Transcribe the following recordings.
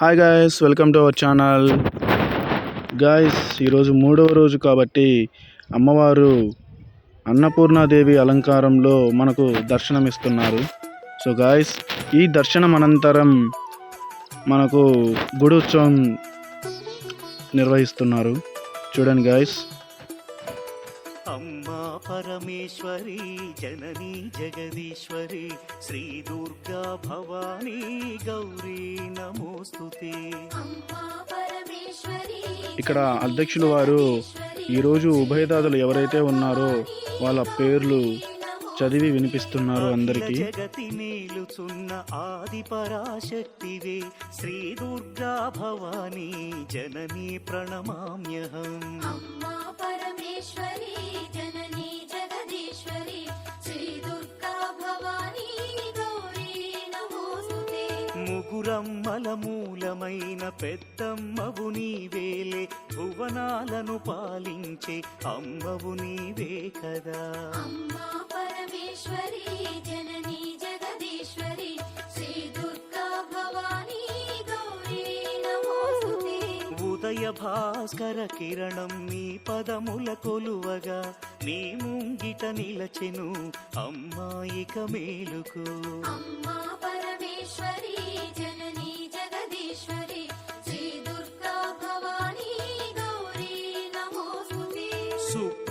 Hi guys welcome to our channel guys ఈరోజు మూడవ రోజు కాబట్టి అమ్మవారు అన్నపూర్ణాదేవి అలంకారంలో మనకు దర్శనమిస్తున్నారు. సో గాయస్ ఈ దర్శనం అనంతరం మనకు గుడి ఉత్సవం నిర్వహిస్తున్నారు. చూడండి గాయస్ పరమేశ్వరి జననీ జగదీశ్వరి శ్రీ దుర్గా భవానీ గౌరీ నమోస్తుతే. పరమేశ్వరి ఇక్కడ అధ్యక్షులు వారు ఈరోజు ఉభయదాదులు ఎవరైతే ఉన్నారో వాళ్ళ పేర్లు చదివి వినిపిస్తున్నారు అందరికీ. జగతి నేలుచున్న ఆది పరాశక్తివే శ్రీ దుర్గా భవానీ జననీ ప్రణమామ్యహం. అమ్మా పరమేశ్వరి ముగురమ్మల మూలమైన పెద్దమ్మవు నీవేలే భువనాలను పాలించే అమ్మవు నీవే కదా. అమ్మా పరమేశ్వరి జననీ జగదీశ్వరి శ్రీ దుర్గా భవానీ ఉదయ భాస్కర కిరణం నీ పదముల కొలువగా నీ ముంగిట నిలచెను అమ్మాయిక మేలుకు. అమ్మా పరమేశ్వరి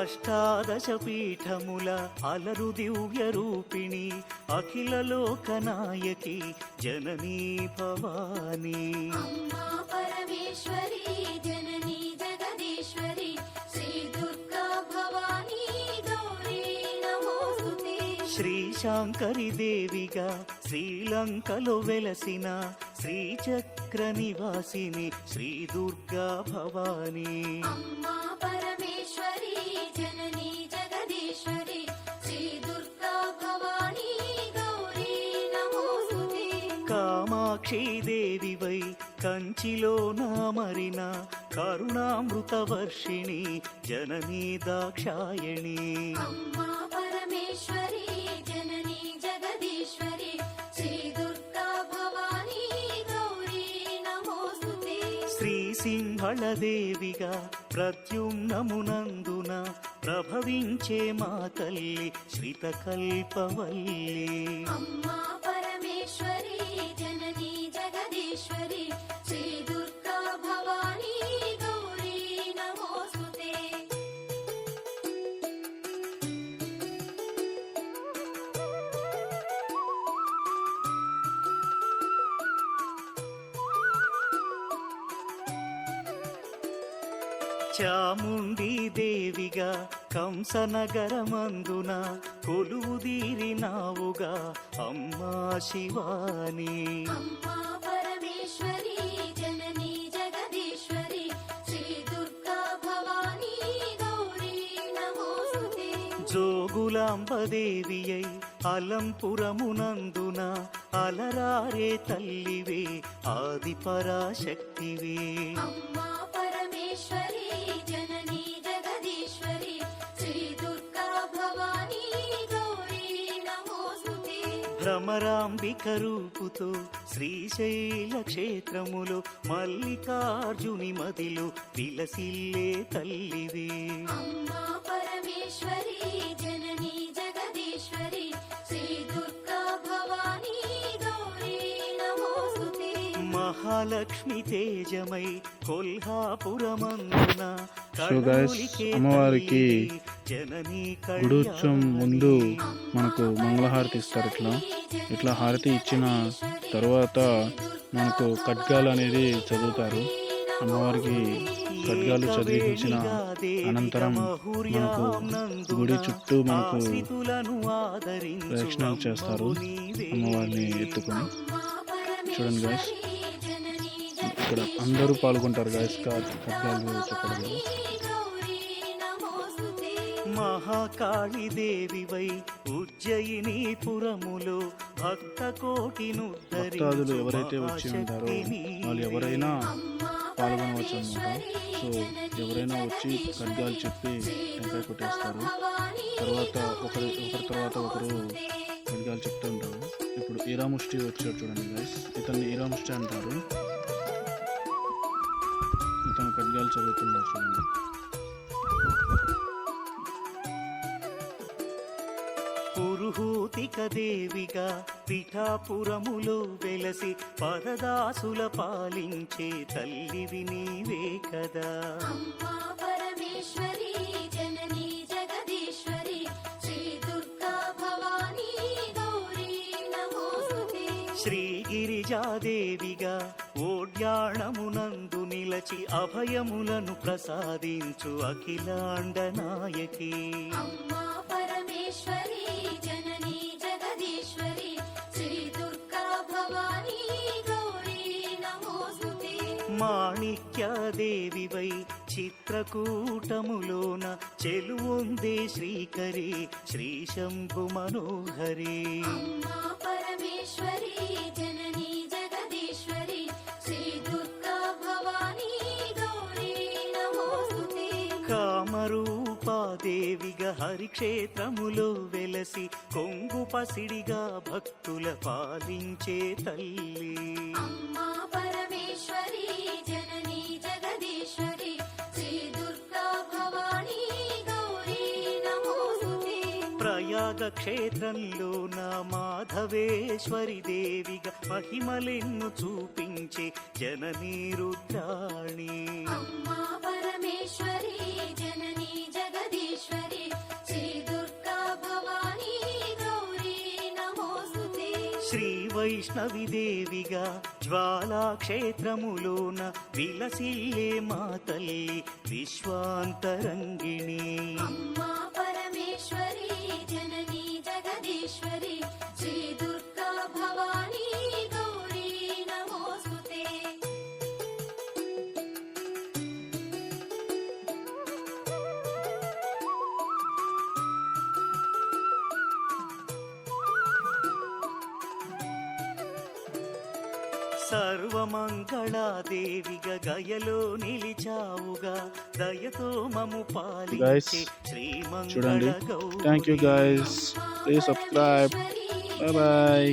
అష్టాదశ పీఠముల అలరు దివ్య రూపిణి అఖిల లోకనాయకి జననీ భవానీ. పరమేశ్వరి జననీ జగదీశ్వరి శ్రీ దుర్గా భవానీ శ్రీ శాంకరి దేవిగా శ్రీలంకలో వెలసిన శ్రీచక్ర నివాసిని శ్రీ దుర్గా భవానీ. కామాక్షి దేవివై కంచిలో నామరిన కరుణామృత వర్షిణి జననీ దాక్షాయణి. అమ్మా పరమేశ్వరి జననీ జగదీశ్వరి శ్రీ దుర్గా భవానీ గౌరీ నమోస్తుతే. శ్రీ సింహళ దేవిగా ప్రత్యుమ్నమునందున ప్రభవించే మా తల్లి శ్రిత కల్పవల్లి అమ్మా చాముండి దేవిగా కంసనగరమందున కొలువుదీరినావుగా అమ్మా శివాని. జోగులాంబదేవియై అలంపురమునందున అలరారే తల్లివే ఆది పరాశక్తివే అమ్మా భ్రమరాంబిక రూపుతో శ్రీశైల క్షేత్రములో మల్లికార్జుని మదిలో విలసిల్లే తల్లివే. అమ్మా పరమేశ్వరి మహాలక్ష్మి తేజమై కొల్హాపురమందున guys, అమ్మవారికి గుడోత్సవం ముందు మనకు మంగళహారతి ఇస్తారు ఇట్లా. ఇట్లా హారతి ఇచ్చిన తర్వాత మనకు ఖడ్గాలు అనేది చదువుతారు. అమ్మవారికి ఖడ్గాలు చదివించిన అనంతరం మనకు గుడి చుట్టూ మనకు ప్రదక్షిణలు చేస్తారు. అమ్మవారిని ఎత్తుకొని. చూడండి గాయస్ ఇక్కడ అందరూ పాల్గొంటారు గాయస్ ఖడ్గాలు చెప్పడంలో మహాకాళి దేవివై ఉజ్జయిని పురములో భక్త కోటిను భక్తాదులు ఎవరైతే వచ్చి ఉంటారో వాళ్ళు ఎవరైనా పాల్గొనవచ్చు అన్నమాట సో ఎవరైనా వచ్చి ఖడ్గాలు చెప్పి టెంకాయ కొట్టేస్తారు. తర్వాత ఒకరి ఒకరి తర్వాత ఒకరు ఖడ్గాలు చెప్తూ ఉంటారు ఇప్పుడు ఈరాముష్టి వచ్చాడు చూడండి గైస్ ఇతన్ని ఈరాముష్టి అంటారు. ఖడ్గాలు చదువుతున్నారు చూడండి పురుహూతిక దేవిగా పిఠాపురములో వెలసి పరదాసుల పాలించే తల్లివి నీవే కదా. అమ్మా పరమేశ్వరి జననీ జగదీశ్వరి శ్రీ దుర్గా భవానీ గౌరీ నమోస్తుతే శ్రీగిరిజాదేవిగా ఓడ్యాణమునందు నిలచి అభయములను ప్రసాదించు అఖిలాండ నాయకి. అమ్మా పరమేశ్వరి జననీ జగదీశ్వరి శ్రీ దుర్గా భవానీ గౌరీ నమోస్తుతే మాణిక్యదేవివై చిత్రకూటములోన చెలువొందే శ్రీకరి శ్రీ శంభు మనోహరి. అమ్మా కామరూపాదేవిగా హరిక్షేత్రములో వెలసి కొంగు పసిడిగా భక్తుల పాలించే తల్లి. అమ్మా పరమేశ్వరి జననీ జగదీశ్వరి శ్రీ దుర్గా భవానీ గౌరీ నమోస్తుతే ప్రయాగ క్షేత్రంలో నా మాధవేశ్వరి దేవిగా మహిమలెన్ను చూపించే జననీ రుద్రాణి. అమ్మా పరమేశ్వరి శ్రీ వైష్ణవి దేవిగా జ్వాలా విలసిల్లే మా తల్లి విశ్వాంతరంగిణి. అమ్మా సర్వమంగళాదేవిగా గయలో నిలిచావుగా. దయతో మము Guys, పాలించే చూడండి. శ్రీమంగళ thank you guys please subscribe bye bye